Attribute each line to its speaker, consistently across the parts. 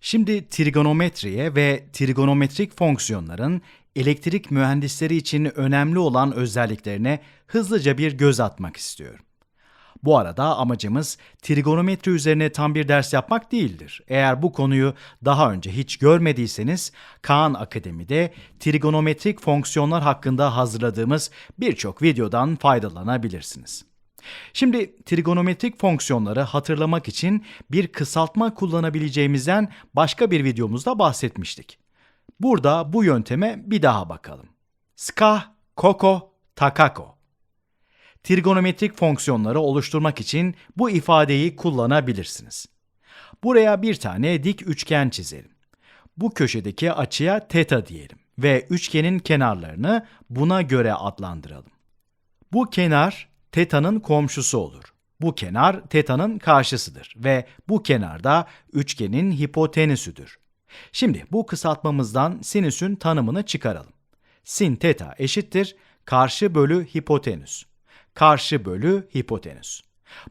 Speaker 1: Şimdi trigonometriye ve trigonometrik fonksiyonların elektrik mühendisleri için önemli olan özelliklerine hızlıca bir göz atmak istiyorum. Bu arada amacımız trigonometri üzerine tam bir ders yapmak değildir. Eğer bu konuyu daha önce hiç görmediyseniz Kaan Akademi'de trigonometrik fonksiyonlar hakkında hazırladığımız birçok videodan faydalanabilirsiniz. Şimdi trigonometrik fonksiyonları hatırlamak için bir kısaltma kullanabileceğimizden başka bir videomuzda bahsetmiştik. Burada bu yönteme bir daha bakalım. Ska, koko, takako. Trigonometrik fonksiyonları oluşturmak için bu ifadeyi kullanabilirsiniz. Buraya bir tane dik üçgen çizelim. Bu köşedeki açıya teta diyelim ve üçgenin kenarlarını buna göre adlandıralım. Bu kenar teta'nın komşusu olur. Bu kenar teta'nın karşısıdır ve bu kenar da üçgenin hipotenüsüdür. Şimdi bu kısaltmamızdan sinüsün tanımını çıkaralım. Sin teta eşittir karşı bölü hipotenüs. Karşı bölü hipotenüs.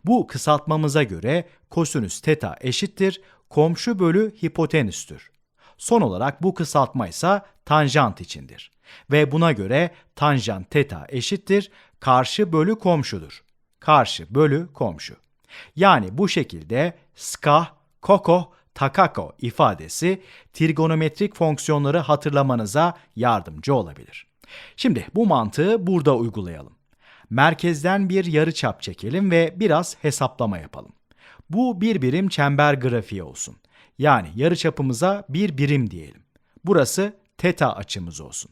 Speaker 1: Bu kısaltmamıza göre kosinüs teta eşittir komşu bölü hipotenüstür. Son olarak bu kısaltma ise tanjant içindir. Ve buna göre tanjant teta eşittir karşı bölü komşudur. Karşı bölü komşu. Yani bu şekilde ska, koko, takako ifadesi trigonometrik fonksiyonları hatırlamanıza yardımcı olabilir. Şimdi bu mantığı burada uygulayalım. Merkezden bir yarıçap çekelim ve biraz hesaplama yapalım. Bu bir birim çember grafiği olsun. Yani yarıçapımıza bir birim diyelim. Burası teta açımız olsun.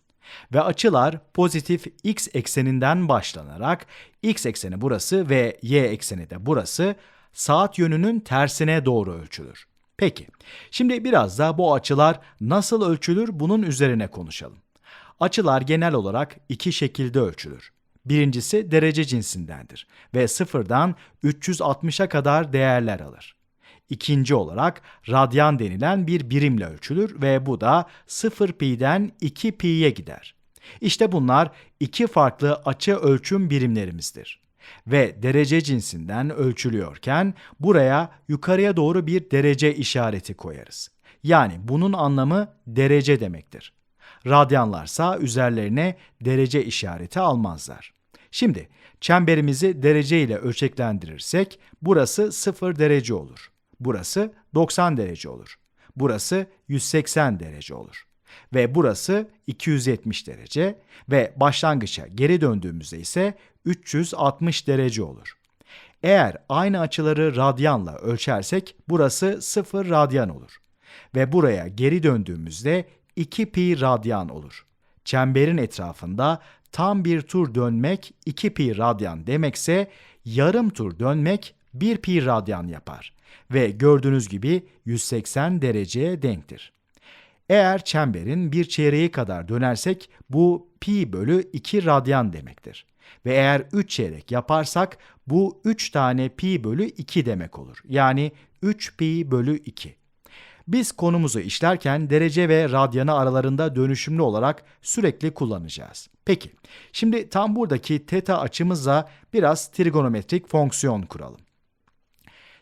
Speaker 1: Ve açılar pozitif x ekseninden başlanarak x ekseni burası ve y ekseni de burası saat yönünün tersine doğru ölçülür. Peki, şimdi biraz da bu açılar nasıl ölçülür bunun üzerine konuşalım. Açılar genel olarak iki şekilde ölçülür. Birincisi derece cinsindendir ve sıfırdan 360'a kadar değerler alır. İkinci olarak radyan denilen bir birimle ölçülür ve bu da 0 pi'den 2 pi'ye gider. İşte bunlar iki farklı açı ölçüm birimlerimizdir. Ve derece cinsinden ölçülüyorken buraya yukarıya doğru bir derece işareti koyarız. Yani bunun anlamı derece demektir. Radyanlarsa üzerlerine derece işareti almazlar. Şimdi çemberimizi derece ile ölçeklendirirsek burası 0 derece olur. Burası 90 derece olur. Burası 180 derece olur. Ve burası 270 derece ve başlangıça geri döndüğümüzde ise 360 derece olur. Eğer aynı açıları radyanla ölçersek burası 0 radyan olur. Ve buraya geri döndüğümüzde 2 pi radyan olur. Çemberin etrafında tam bir tur dönmek 2 pi radyan demekse yarım tur dönmek 1 pi radyan yapar ve gördüğünüz gibi 180 dereceye denktir. Eğer çemberin bir çeyreği kadar dönersek bu pi bölü 2 radyan demektir. Ve eğer 3 çeyrek yaparsak bu 3 tane pi bölü 2 demek olur. Yani 3 pi bölü 2. Biz konumuzu işlerken derece ve radyanı aralarında dönüşümlü olarak sürekli kullanacağız. Peki, şimdi tam buradaki teta açımızla biraz trigonometrik fonksiyon kuralım.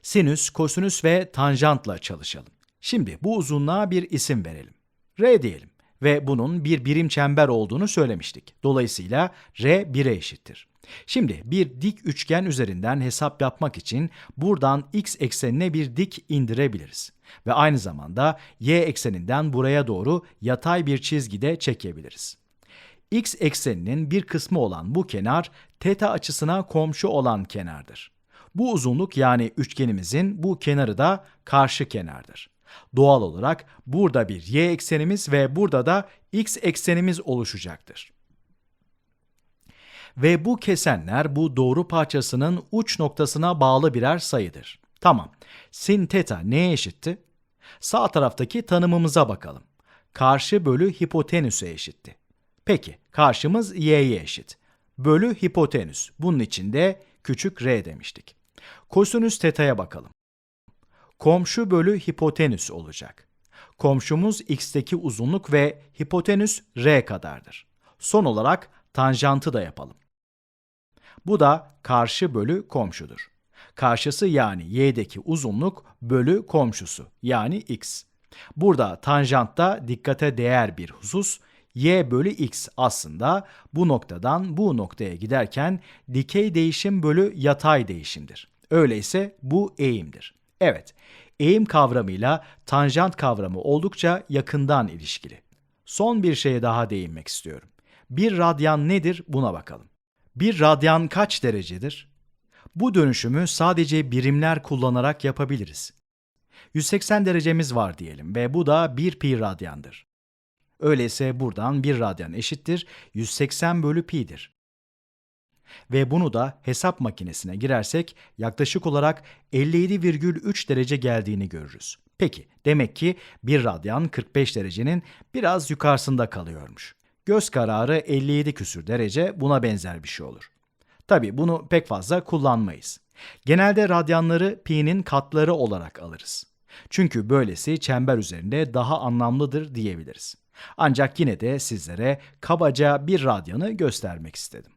Speaker 1: Sinüs, kosinüs ve tanjantla çalışalım. Şimdi bu uzunluğa bir isim verelim. R diyelim ve bunun bir birim çember olduğunu söylemiştik. Dolayısıyla R 1'e eşittir. Şimdi bir dik üçgen üzerinden hesap yapmak için buradan x eksenine bir dik indirebiliriz. Ve aynı zamanda y ekseninden buraya doğru yatay bir çizgi de çekebiliriz. x ekseninin bir kısmı olan bu kenar teta açısına komşu olan kenardır. Bu uzunluk yani üçgenimizin bu kenarı da karşı kenardır. Doğal olarak burada bir y eksenimiz ve burada da x eksenimiz oluşacaktır. Ve bu kesenler bu doğru parçasının uç noktasına bağlı birer sayıdır. Tamam. Sin teta neye eşitti? Sağ taraftaki tanımımıza bakalım. Karşı bölü hipotenüse eşitti. Peki, karşımız y'ye eşit. Bölü hipotenüs. Bunun için de küçük r demiştik. Kosinüs teta'ya bakalım. Komşu bölü hipotenüs olacak. Komşumuz x'teki uzunluk ve hipotenüs r kadardır. Son olarak tanjantı da yapalım. Bu da karşı bölü komşudur. Karşısı yani y'deki uzunluk bölü komşusu yani x. Burada tanjantta dikkate değer bir husus y bölü x aslında bu noktadan bu noktaya giderken dikey değişim bölü yatay değişimdir. Öyleyse bu eğimdir. Evet, eğim kavramıyla tanjant kavramı oldukça yakından ilişkili. Son bir şeye daha değinmek istiyorum. Bir radyan nedir buna bakalım. Bir radyan kaç derecedir? Bu dönüşümü sadece birimler kullanarak yapabiliriz. 180 derecemiz var diyelim ve bu da 1 pi radyandır. Öyleyse buradan 1 radyan eşittir 180 bölü pi'dir. Ve bunu da hesap makinesine girersek yaklaşık olarak 57,3 derece geldiğini görürüz. Peki demek ki 1 radyan 45 derecenin biraz yukarısında kalıyormuş. Göz kararı 57 küsür derece buna benzer bir şey olur. Tabi bunu pek fazla kullanmayız. Genelde radyanları pi'nin katları olarak alırız. Çünkü böylesi çember üzerinde daha anlamlıdır diyebiliriz. Ancak yine de sizlere kabaca bir radyanı göstermek istedim.